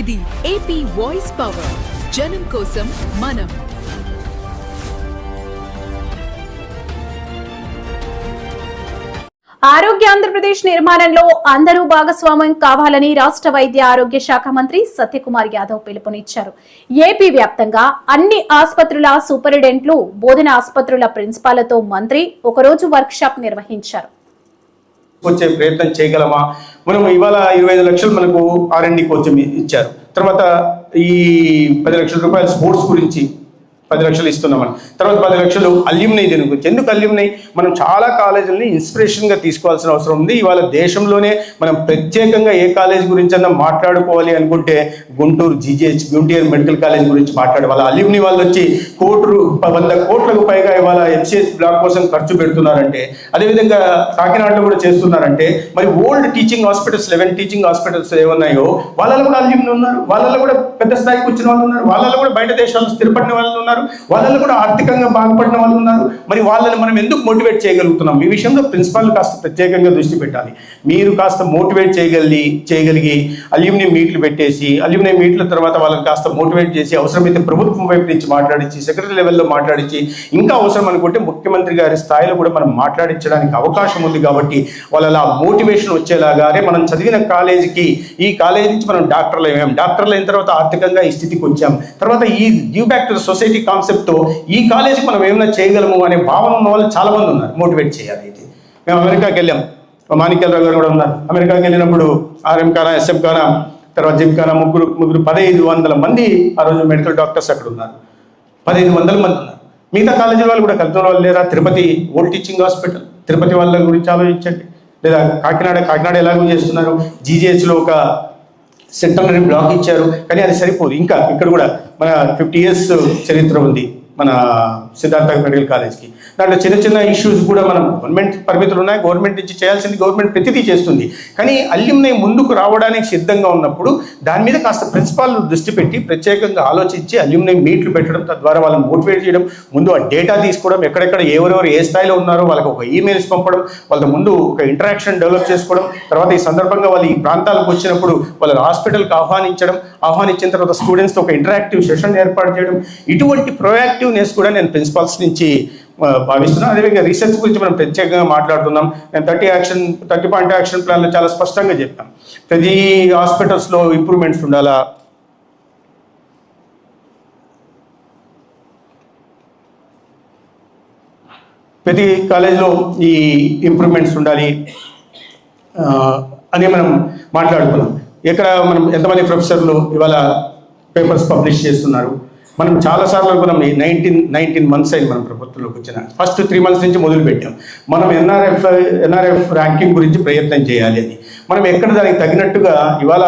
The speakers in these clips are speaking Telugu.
ఇది ఏపీ వాయిస్ పవర్ జనం కోసం మనం. ఆరోగ్య ఆంధ్రప్రదేశ్ నిర్మాణంలో అందరూ భాగస్వామ్యం కావాలని రాష్ట్ర వైద్య ఆరోగ్య శాఖ మంత్రి సత్యకుమార్ యాదవ్ పిలుపునిచ్చారు. ఏపీ వ్యాప్తంగా అన్ని ఆసుపత్రుల సూపరింటెండెంట్లు బోధన ఆసుపత్రుల ప్రిన్సిపాలతో మంత్రి ఒకరోజు వర్క్షాప్ నిర్వహించారు. వచ్చే ప్రయత్నం చేయగలమా? మనం ఇవాళ ఇరవై ఐదు లక్షలు మనకు ఆర్ఎండి కోచ్ ఇచ్చారు. తర్వాత ఈ పది లక్షల రూపాయలు స్పోర్ట్స్ గురించి పది లక్షలు ఇస్తున్నామని. తర్వాత పది లక్షలు అల్యూమినై దీని గురించి? ఎందుకు అల్యూమినై? మనం చాలా కాలేజీలని ఇన్స్పిరేషన్గా తీసుకోవాల్సిన అవసరం ఉంది. ఇవాళ దేశంలోనే మనం ప్రత్యేకంగా ఏ కాలేజ్ గురించి అన్నా మాట్లాడుకోవాలి అనుకుంటే Guntur GGH Guntur medical college గురించి మాట్లాడేవాళ్ళ వాళ్ళ వాళ్ళు వచ్చి కోటి వంద కోట్లకు పైగా ఇవాళ ఎంసీఎస్ బ్లాక్ కోసం ఖర్చు పెడుతున్నారంటే అదేవిధంగా కాకినాడలో కూడా చేస్తున్నారంటే మరి old teaching hospitals eleven teaching hospitals ఏమున్నాయో వాళ్ళలో కూడా అల్యూమ్ని ఉన్నారు. వాళ్ళలో కూడా పెద్ద స్థాయికి వచ్చిన వాళ్ళు ఉన్నారు. వాళ్ళలో కూడా బయట దేశాలు స్థిరపడిన వాళ్ళు ఉన్నారు. వాళ్ళని కూడా ఆర్థికంగా బాగుపడిన వాళ్ళు ఉన్నారు. మరి వాళ్ళని మనం ఎందుకు మోటివేట్ చేయగలుగుతున్నాం? ఈ విషయంలో ప్రిన్సిపాల్ కాస్త ప్రత్యేకంగా దృష్టి పెట్టాలి. మీరు కాస్త మోటివేట్ చేయగలిగి చేయగలిగి అల్యూమినియం మీట్లు పెట్టేసి అల్యూమినియం మీట్ల తర్వాత వాళ్ళని కాస్త మోటివేట్ చేసి అవసరమైతే ప్రభుత్వం వైపు నుంచి మాట్లాడించి సెక్రటరీ లెవెల్లో మాట్లాడించి ఇంకా అవసరం అనుకుంటే ముఖ్యమంత్రి గారి స్థాయిలో కూడా మనం మాట్లాడించడానికి అవకాశం ఉంది కాబట్టి వాళ్ళ మోటివేషన్ వచ్చేలాగా అరే మనం చదివిన కాలేజీకి ఈ కాలేజీ నుంచి మనం డాక్టర్లు అయ్యాం. డాక్టర్లు అయిన తర్వాత ఆర్థికంగా ఈ స్థితికి వచ్చాం. తర్వాత ఈ గివ్ బ్యాక్ టు సొసైటీ కాన్సెప్ట్తో ఈ కాలేజీకి మనం ఏమైనా చేయగలము అనే భావన ఉన్న వాళ్ళు చాలా మంది ఉన్నారు మోటివేట్ చేయాలి ఇది. మేము అమెరికాకి వెళ్ళాం. మాణిక్యాలరావు గారు కూడా ఉన్నారు. అమెరికాకి వెళ్ళినప్పుడు ఆర్ఎం ఖానా ఎస్ఎం ఖానా తర్వాత జిమ్ ఖానా ముగ్గురు ముగ్గురు పదహైదు వందల మంది ఆ రోజు మెడికల్ డాక్టర్స్ అక్కడ ఉన్నారు. పదహైదు వందల మంది ఉన్నారు. మిగతా కాలేజీ వాళ్ళు కూడా కలిసిన వాళ్ళు లేదా Tirupati old teaching hospital Tirupati వాళ్ళ గురించి ఆలోచించండి. లేదా కాకినాడ కాకినాడ ఎలాగో చేస్తున్నారు? జీజీహెచ్లో ఒక సెంటర్ని బ్లాక్ ఇచ్చారు. కానీ అది సరిపోదు. ఇంకా ఇక్కడ కూడా మన ఫిఫ్టీ ఇయర్స్ చరిత్ర ఉంది. మన సిద్ధార్థ మెడికల్ కాలేజ్కి. దాంట్లో చిన్న చిన్న ఇష్యూస్ కూడా మనం గవర్నమెంట్ పరిమితులు ఉన్నాయి. గవర్నమెంట్ నుంచి చేయాల్సింది గవర్నమెంట్ ప్రతిదీ చేస్తుంది. కానీ అల్యూమినై ముందుకు రావడానికి సిద్ధంగా ఉన్నప్పుడు దాని మీద కాస్త ప్రిన్సిపాల్ దృష్టి పెట్టి ప్రత్యేకంగా ఆలోచించి అల్యూమినియం మీట్లు పెట్టడం తద్వారా వాళ్ళని మోటివేట్ చేయడం ముందు ఆ డేటా తీసుకోవడం ఎక్కడెక్కడ ఎవరెవరు ఏ స్థాయిలో ఉన్నారో వాళ్ళకి ఒక ఈమెయిల్స్ పంపడం వాళ్ళ ముందు ఒక ఇంటరాక్షన్ డెవలప్ చేసుకోవడం తర్వాత ఈ సందర్భంగా వాళ్ళు ఈ ప్రాంతాలకు వచ్చినప్పుడు వాళ్ళని హాస్పిటల్కి ఆహ్వానించడం ఆహ్వానించిన తర్వాత స్టూడెంట్స్తో ఒక ఇంటరాక్టివ్ సెషన్ ఏర్పాటు చేయడం ఇటువంటి ప్రొయాక్టివ్నెస్ కూడా నేను ప్రిన్సిపాల్స్ నుంచి భావిస్తున్నాం. భావిస్తున్నాను అదేవిధంగా రీసెర్చ్ గురించి మనం ప్రత్యేకంగా మాట్లాడుతున్నాం. నేను thirty action thirty point action ప్లాన్లో చాలా స్పష్టంగా చెప్పాం ప్రతి హాస్పిటల్స్లో ఇంప్రూవ్మెంట్స్ ఉండాలా? ప్రతి కాలేజీలో ఈ ఇంప్రూవ్మెంట్స్ ఉండాలి. అని మనం మాట్లాడుకున్నాం. ఎక్కడ మనం ఎంతమంది ప్రొఫెసర్లు ఇవాళ పేపర్స్ పబ్లిష్ చేస్తున్నారు? మనం చాలాసార్లు అనుకున్నాం నైన్టీన్ నైన్టీన్ మంత్స్ అయింది మనం ప్రభుత్వంలోకి వచ్చిన. ఫస్ట్ త్రీ మంత్స్ నుంచి మొదలుపెట్టాం మనం ఎన్ఆర్ఎఫ్ ఎన్ఆర్ఎఫ్ ర్యాంకింగ్ గురించి ప్రయత్నం చేయాలి అని. మనం ఎక్కడ దానికి తగినట్టుగా ఇవాళ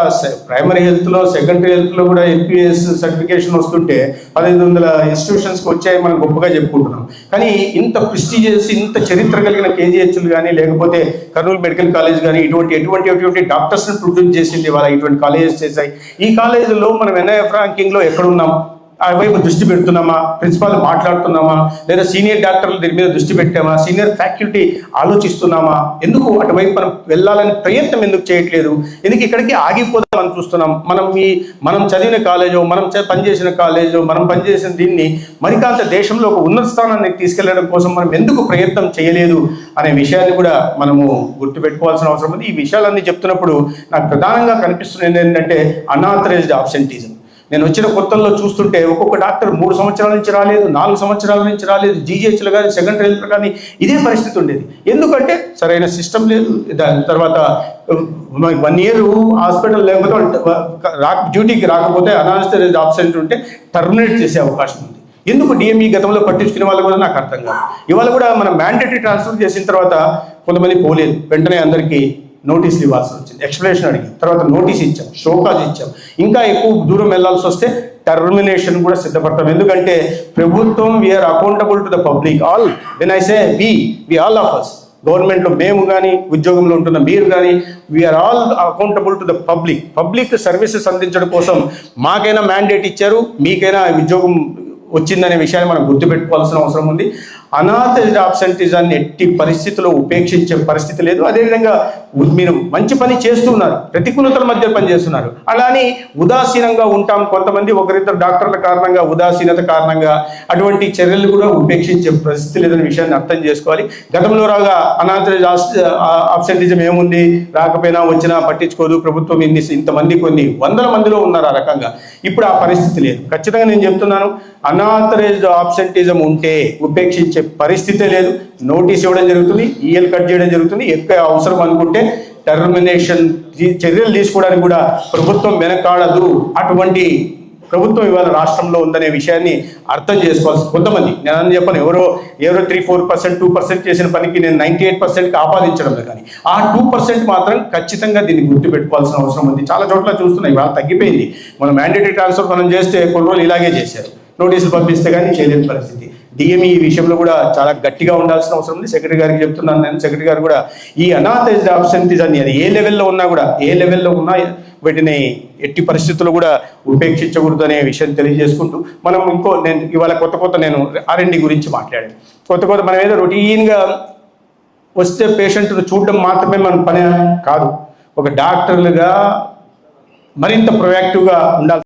ప్రైమరీ హెల్త్లో సెకండరీ హెల్త్లో కూడా ఎంపీఎస్ సర్టిఫికేషన్ వస్తుంటే పదహైదు వందల ఇన్స్టిట్యూషన్స్కి వచ్చాయి మనం గొప్పగా చెప్పుకుంటున్నాం. కానీ ఇంత ప్రిస్టీజియస్ ఇంత చరిత్ర కలిగిన కేజీహెచ్లు కానీ లేకపోతే కర్నూలు మెడికల్ కాలేజ్ కానీ ఇటువంటి ఎటువంటి ఎటువంటి డాక్టర్స్ని ప్రొడ్యూస్ చేసింది ఇవాళ ఇటువంటి కాలేజెస్ చేశాయి. ఈ కాలేజీలో మనం ఎన్ఐఎఫ్ ర్యాంకింగ్లో ఎక్కడున్నాం వైపు దృష్టి పెడుతున్నామా? ప్రిన్సిపాల్ మాట్లాడుతున్నామా? లేదా సీనియర్ డాక్టర్లు దీని మీద దృష్టి పెట్టామా? సీనియర్ ఫ్యాకల్టీ ఆలోచిస్తున్నామా? ఎందుకు అటువైపు మనం వెళ్ళాలని ప్రయత్నం ఎందుకు చేయట్లేదు? ఎందుకు ఇక్కడికి ఆగిపోదామని చూస్తున్నాం? మనం ఈ మనం చదివిన కాలేజో మనం పనిచేసిన కాలేజో మనం పనిచేసిన దీన్ని మరికాంత దేశంలో ఒక ఉన్నత స్థానాన్ని తీసుకెళ్ళడం కోసం మనం ఎందుకు ప్రయత్నం చేయలేదు అనే విషయాన్ని కూడా మనము గుర్తుపెట్టుకోవాల్సిన అవసరం ఉంది. ఈ విషయాలన్నీ చెప్తున్నప్పుడు నాకు ప్రధానంగా కనిపిస్తున్నది ఏంటంటే అనాథరైజ్డ్ ఆబ్సెంటీజం నేను వచ్చిన కొత్తల్లో చూస్తుంటే ఒక్కొక్క డాక్టర్ మూడు సంవత్సరాల నుంచి రాలేదు నాలుగు సంవత్సరాల నుంచి రాలేదు జీజీహెచ్లు కానీ సెకండరీ హెల్త్ కానీ ఇదే పరిస్థితి ఉండేది. ఎందుకంటే సరైన సిస్టమ్ లేదు దాని తర్వాత వన్ ఇయర్ హాస్పిటల్ లేకపోతే రాక డ్యూటీకి రాకపోతే అనాథరైజ్డ్ ఆబ్సెంట్ ఉంటే టర్మినేట్ చేసే అవకాశం ఉంది. ఎందుకు డిఎంఈ గతంలో పట్టించుకునే వాళ్ళు కూడా నాకు అర్థం కాదు. ఇవాళ కూడా మనం మ్యాండేటరీ ట్రాన్స్ఫర్ చేసిన తర్వాత కొంతమంది పోలేదు. వెంటనే అందరికీ నోటీసులు ఇవ్వాల్సి వచ్చింది. ఎక్స్ప్లెనేషన్ అడిగి తర్వాత నోటీస్ ఇచ్చాం. షోకాజ్ ఇచ్చాం. ఇంకా ఎక్కువ దూరం వెళ్ళాల్సి వస్తే టర్మినేషన్ కూడా సిద్ధపడతాం. ఎందుకంటే ప్రభుత్వం we are accountable to the public all then I say we we all of us గవర్నమెంట్లో మేము కానీ ఉద్యోగంలో ఉంటున్న మీరు కానీ we are all accountable to the public public services అందించడం కోసం మాకైనా మ్యాండేట్ ఇచ్చారు మీకైనా ఉద్యోగం వచ్చిందనే విషయాన్ని మనం గుర్తుపెట్టుకోవాల్సిన అవసరం ఉంది. అనాథ ఆబ్సెంటిజాన్ని ఎట్టి పరిస్థితుల్లో ఉపేక్షించే పరిస్థితి లేదు. అదేవిధంగా మీరు మంచి పని చేస్తున్నారు ప్రతికూలతల మధ్య పని చేస్తున్నారు అలా అని ఉదాసీనంగా ఉంటాం. కొంతమంది ఒకరిద్దరు డాక్టర్ల కారణంగా ఉదాసీనత కారణంగా అటువంటి చర్యలు కూడా ఉపేక్షించే పరిస్థితి లేదనే విషయాన్ని అర్థం చేసుకోవాలి. గతంలో రాగా అనాథ అబ్సెంటిజం ఏముంది? రాకపోయినా వచ్చినా పట్టించుకోదు. ప్రభుత్వం ఇన్ని ఇంతమంది కొన్ని వందల మందిలో ఉన్నారు ఆ రకంగా. ఇప్పుడు ఆ పరిస్థితి లేదు. ఖచ్చితంగా నేను చెప్తున్నాను అనాథరైజ్డ్ ఆబ్సెంటిజం ఉంటే ఉపేక్షించే పరిస్థితే లేదు. నోటీస్ ఇవ్వడం జరుగుతుంది ఈఎల్ కట్ చేయడం జరుగుతుంది. ఎక్కువ అవసరం అనుకుంటే టర్మినేషన్ చర్యలు తీసుకోవడానికి కూడా ప్రభుత్వం వెనకాడదు. అటువంటి ప్రభుత్వం ఇవాళ రాష్ట్రంలో ఉందనే విషయాన్ని అర్థం చేసుకోవాల్సి కొంతమంది నేను అని చెప్పను ఎవరో ఎవరో three four percent two percent చేసిన పనికి నేను నైంటీ ఎయిట్ పర్సెంట్కి ఆపాదించడం కానీ ఆ టూ పర్సెంట్ మాత్రం ఖచ్చితంగా దీన్ని గుర్తుపెట్టుకోవాల్సిన అవసరం ఉంది. చాలా చోట్ల చూస్తున్నాయి ఇవాళ తగ్గిపోయింది. మనం మ్యాండేటరీ ట్రాన్స్ఫర్ మనం చేస్తే కొన్ని రోజులు ఇలాగే చేశారు. నోటీసులు పంపిస్తే కానీ చేయలేని పరిస్థితి. డిఎంఈ ఈ విషయంలో కూడా చాలా గట్టిగా ఉండాల్సిన అవసరం ఉంది. సెక్రటరీ గారికి చెప్తున్నాను నేను. సెక్రటరీ గారు కూడా ఈ అనాథైజ్డ్ ఆబ్సెంటీస్ అని అది ఏ లెవెల్లో ఉన్నా కూడా ఏ లెవెల్లో ఉన్నా వీటిని ఎట్టి పరిస్థితులు కూడా ఉపేక్షించకూడదు అనే విషయం తెలియజేసుకుంటూ మనం ఇంకో నేను ఇవాళ కొత్త కొత్త నేను ఆర్ఎండి గురించి మాట్లాడాను. కొత్త కొత్త మనం ఏదో రొటీన్గా వస్తే పేషెంట్ను చూడడం మాత్రమే మన పని కాదు. ఒక డాక్టర్లుగా మరింత ప్రొయాక్టివ్గా ఉండాలి.